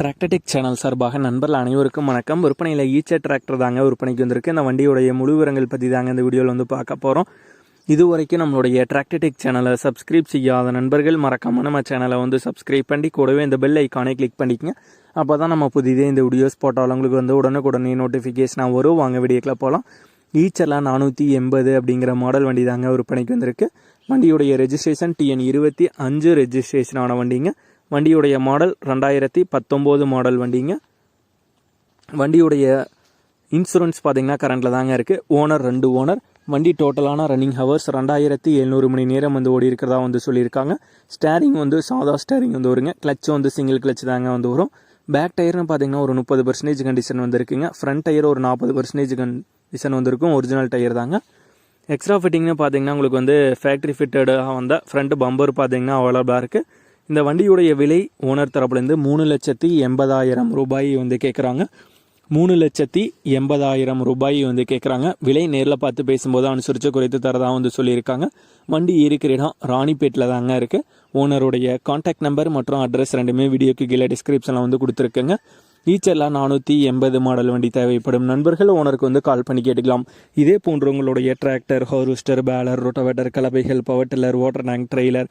Tractor Tech channel சார்பாக நண்பர்கள் அனைவருக்கும் வணக்கம். விற்பனையில் ஈச்சர் டிராக்டர் தாங்க விற்பனைக்கு வந்திருக்கு. இந்த வண்டியுடைய முழு விவரங்கள் பற்றி தாங்க இந்த வீடியோவில் வந்து பார்க்க போகிறோம் இது வரைக்கும் நம்மளுடைய டிராக்டர்டெக் சேனலை சப்ஸ்கிரைப் செய்யாத நண்பர்கள் மறக்காம நம்ம சேனலை வந்து சப்ஸ்கிரைப் பண்ணி கூடவே இந்த பெல் ஐக்கானை கிளிக் பண்ணிக்கங்க. அப்போ தான் நம்ம புதிதே இந்த வீடியோஸ் போட்டாலும் உங்களுக்கு வந்து உடனுக்குடனே நோட்டிஃபிகேஷனாக வரும். வாங்க வீடியோக்கில் போகலாம் ஈச்சர்லாம் நானூற்றி எண்பது அப்படிங்கிற மாடல் வண்டி தாங்க விற்பனைக்கு வந்திருக்கு. வண்டியுடைய ரெஜிஸ்ட்ரேஷன் டிஎன் இருபத்தி அஞ்சு ரெஜிஸ்ட்ரேஷனான வண்டிங்க. வண்டியுடைய மாடல் ரெண்டாயிரத்தி பத்தொம்போது மாடல் வண்டிங்க. வண்டியுடைய இன்சூரன்ஸ் பார்த்தீங்கன்னா கரண்டில் தாங்க இருக்குது ஓனர் ரெண்டு ஓனர் வண்டி டோட்டலான ரன்னிங் ஹவர்ஸ் ரெண்டாயிரத்தி எழுநூறு மணி நேரம் வந்து ஓடி இருக்கிறதா வந்து சொல்லியிருக்காங்க. ஸ்டேரிங் வந்து சாதா ஸ்டேரிங் வந்து வருங்க. கிளச் வந்து சிங்கிள் கிளச் தாங்க வந்து வரும். பேக் டயர்னு பார்த்தீங்கன்னா ஒரு முப்பது பர்சன்டேஜ் கண்டிஷன் வந்துருக்குங்க ஃப்ரண்ட் டயர் ஒரு நாற்பது பர்சன்டேஜ் கண்டிஷன் வந்திருக்கும் ஒரிஜினல் டயர் தாங்க. எக்ஸ்ட்ரா ஃபிட்டிங்னு பார்த்தீங்கன்னா உங்களுக்கு வந்து ஃபேக்ட்ரி ஃபிட்டடாக வந்த ஃப்ரண்ட் பம்பர் பார்த்தீங்கன்னா அவைலபிளாக இருக்குது இந்த வண்டியுடைய விலை ஓனர் தரப்புலேருந்து மூணு லட்சத்தி எண்பதாயிரம் ரூபாய் வந்து கேட்குறாங்க. மூணு லட்சத்தி எண்பதாயிரம் ரூபாய் வந்து கேட்குறாங்க. விலை நேரில் பார்த்து பேசும்போது அனுசரித்து குறைத்து தரதாக வந்து சொல்லியிருக்காங்க. வண்டி இருக்கிற இடம் ராணிப்பேட்டில் தாங்க இருக்குது ஓனருடைய காண்டாக்ட் நம்பர் மற்றும் அட்ரஸ் ரெண்டுமே வீடியோக்கு கீழே டிஸ்கிரிப்ஷனில் வந்து கொடுத்துருக்குங்க. ஈச்சர்லாம் நானூற்றி எண்பது மாடல் வண்டி தேவைப்படும். நண்பர்கள் ஓனருக்கு வந்து கால் பண்ணி கேட்டுக்கலாம். இதே போன்று உங்களுடைய tractor harvester baler rotavator கலப்பைகள் power tiller water tank trailer